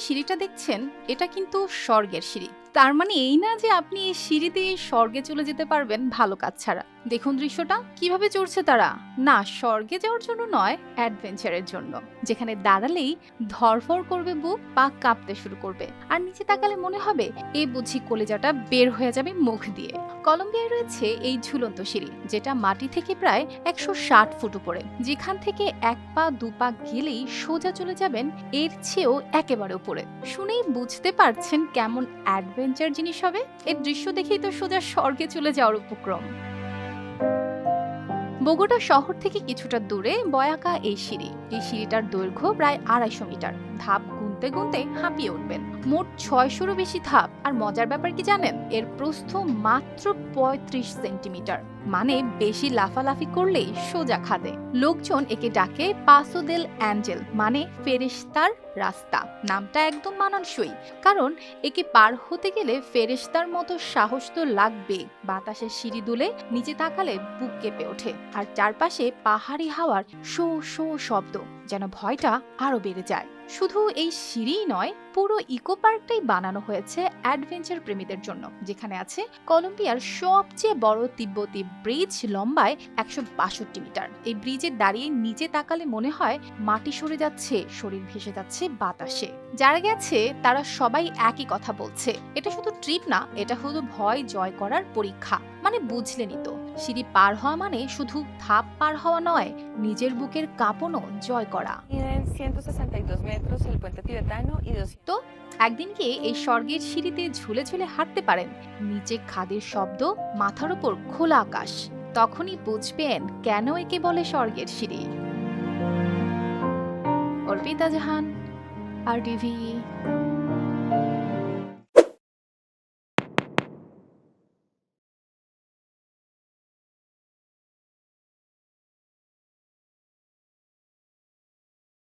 সিঁড়িটা দেখছেন? এটা কিন্তু স্বর্গের সিঁড়ি। তার মানে এই না যে আপনি এই সিঁড়িতে স্বর্গে চলে যেতে পারবেন, ভালো কাজ ছাড়া। দেখুন দৃশ্যটা, কীভাবে চড়ছে তারা? না, স্বর্গে যাওয়ার জন্য নয়, অ্যাডভেঞ্চারের জন্য। যেখানে দাঁড়ালেই ধরফর করবে বুক পা কাঁপতে শুরু করবে। আর নিচে তাকালে মনে হবে, এ বুঝি কলেজাটা বের হয়ে যাবে মুখ দিয়ে। কলম্বিয়ায় রয়েছে এই ঝুলন্ত সিঁড়ি, যেটা মাটি থেকে প্রায় একশো ষাট ফুট উপরে। যেখান থেকে এক পা, দু পা গেলেই সোজা চলে যাবেন এর চেয়েও একেবারে উপরে। শুনেই বুঝতে পারছেন কেমন অ্যাডভেঞ্চার জিনিস হবে? এর দৃশ্য দেখেই তো সোজা স্বর্গে চলে যাওয়ার উপক্রম। বগুড়া শহর থেকে কিছুটা দূরে বয়াকা এই সিঁড়ি। এই সিঁড়িটার দৈর্ঘ্য প্রায় আড়াইশো মিটার। ধাপ গুনতে গুনতে হাঁপিয়ে উঠবেন। মোট ছয়শোরও বেশি ধাপ। আর মজার ব্যাপার কি জানেন? এর প্রস্থ মাত্র পঁয়ত্রিশ সেন্টিমিটার। মানে বেশি লাফালাফি করলেই সোজা খাদে। লোকজন একে ডাকে পাসোদেল অ্যাঞ্জেল মানে ফেরেশতার রাস্তা। নামটা একদম মানানসই। কারণ একে পার হতে গেলে ফেরেশতার মতো সাহস তো লাগবে বাতাসে সিঁড়ি দুলে নিচে তাকালে বুক কেঁপে ওঠে। আর চারপাশে পাহাড়ি হাওয়ার শো শো শব্দ, যেন ভয়টা আরও বেড়ে যায়। শুধু এই সিঁড়িই নয়, পুরো ইকো পার্কটাই বানানো হয়েছে অ্যাডভেঞ্চার প্রেমীদের জন্য, যেখানে আছে কলম্বিয়ার সবচেয়ে বড় তিব্বতী ব্রিজ লম্বায় একশো বাষট্টি মিটার। এই ব্রিজে দাঁড়িয়ে নিচে তাকালে মনে হয় মাটি সরে যাচ্ছে, শরীর ভেসে যাচ্ছে বাতাসে। যারা গেছে, তারা সবাই একই কথা বলছে। এটা শুধু ট্রিপ না, এটা হলো ভয় জয় করার পরীক্ষা। মানে বুঝলেনই তো। সিঁড়ি পার হওয়া মানে শুধু ধাপ পার হওয়া নয় নিজের বুকের কাঁপনও জয় করা। Miden 162 metros el puente tibetano y 200 একদিন গিয়ে এই স্বর্গের সিঁড়িতে ঝুলে ঝুলে হাঁটতে পারেন। নিচে খাদের শব্দ মাথার উপর খোলা আকাশ। তখনই বুঝবেন কেন একে বলে স্বর্গের সিঁড়ি। অর্পিতা জাহান আর ডিভি